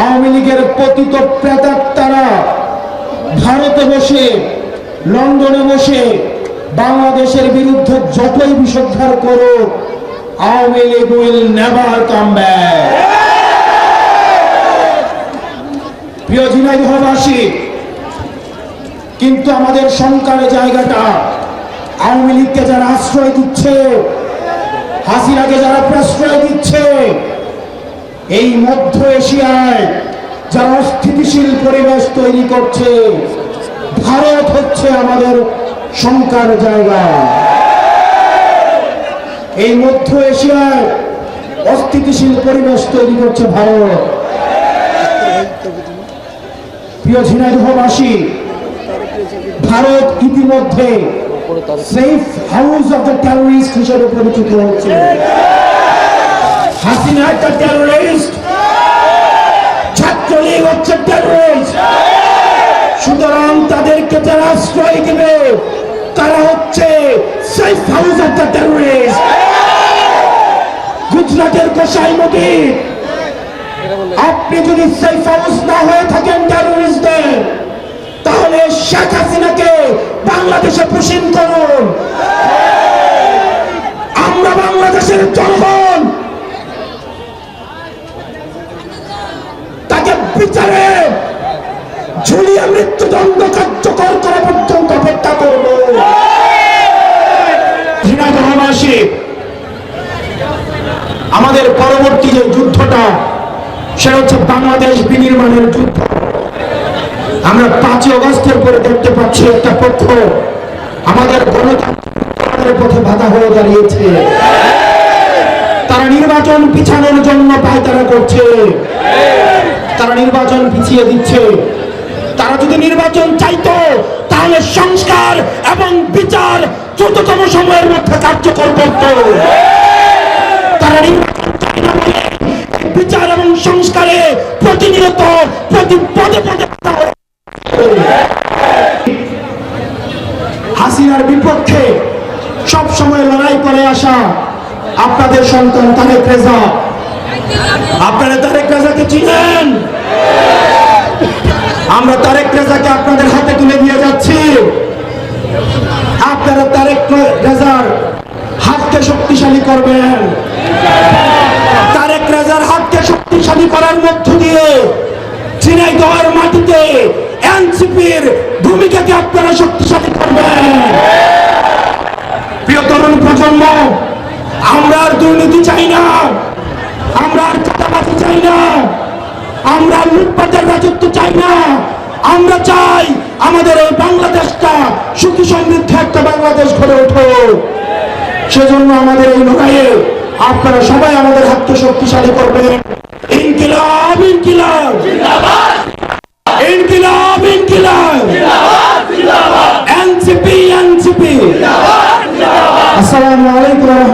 আওয়ামী লীগের পতিত প্রেতাত্মারা ভারতে বসে, লন্ডনে বসে, বাংলাদেশের বিরুদ্ধে যতই বিষোদ্ধার করো Awami League will never come back প্রিয় ঝিনাইদহবাসী, কিন্তু আমাদের শঙ্কার জায়গাটা আওয়ামী লীগকে যারা আশ্রয় দিচ্ছে, হাসিনাকে যারা প্রশ্রয় দিচ্ছে এই মধ্য এশিয়ায় যারা অস্থিতিশীল পরিবেশ তৈরি করছে, ভারত হচ্ছে আমাদের শঙ্কার জায়গা। এই মধ্য এশিয়ায় অস্থিতিশীল পরিবেশ তৈরি করছে ভারত। প্রিয় ঝিনাইদহবাসী, ভারত ইতিমধ্যে safe house of the terrorist হিসেবে পরিচিত হচ্ছে। হাসিনা একটা তাদেরকে যারা আশ্রয় দেবে, তারা হচ্ছে গুজরাটের গোসাই মন্দির আপনি যদি সেফ হাউস না হয়ে থাকেন টেরোরিস্টদের তাহলে শেখ হাসিনাকে বাংলাদেশে পুষিন করুন। আমরা বাংলাদেশের জনগণ। তাকে বিচারে ঝুলিয়ে মৃত্যুদণ্ড কার্যকর করা পর্যন্ত অপেক্ষা করব। আমাদের পরবর্তী যে যুদ্ধটা, সেটা হচ্ছে বাংলাদেশ বিনির্মাণের যুদ্ধ। আমরা পাঁচই অগস্টের পরে দেখতে পাচ্ছি একটা পক্ষ আমাদের গণতন্ত্রের পথে বাধা হয়ে দাঁড়িয়েছে। তারা নির্বাচন পিছানোর জন্য পায়তারা করছে। তারা নির্বাচন পিছিয়ে দিচ্ছে। তারা যদি নির্বাচন চাইতো, তাহলে সংস্কার এবং বিচার দ্রুততম সময়ের মধ্যে কার্যকর করত। তারা বিচার এবং সংস্কারে প্রতিনিয়ত প্রতি পদে পদে হাসিনার বিপক্ষে সব সময় লড়াই করে আসা আপনাদের সন্তান তারেক রেজা। আপনারা তারেক রেজাকে চিনেন? আমরা তারেক রেজাকে আপনাদের হাতে তুলে দিয়ে যাচ্ছি। আপনারা তারেক রেজার হাতকে শক্তিশালী করবেন। তারেক রেজার হাতকে শক্তিশালী করার মধ্য দিয়ে ঝিনাইদহের মাটিতে এনসিপির ভূমিকাকে আপনারা শক্তিশালী করবেন। প্রিয় তরুণ প্রজন্ম, আমরা আর দুর্নীতি চাই না আমরা আর চাঁদাবাজি চাই না আমরা লুটপাটের রাজত্ব চাই না। আমরা চাই আমাদের এই বাংলাদেশটা সুখী সমৃদ্ধ একটা বাংলাদেশ গড়ে ওঠো সেজন্য আমাদের এই লড়াইয়ে আপনারা সবাই আমাদের হাতকে শক্তিশালী করবেন। ইনকিলাব ইনকিলাব। ইনকিলাব ইনকিলাব। NCP NCP. আসসালামু আলাইকুম।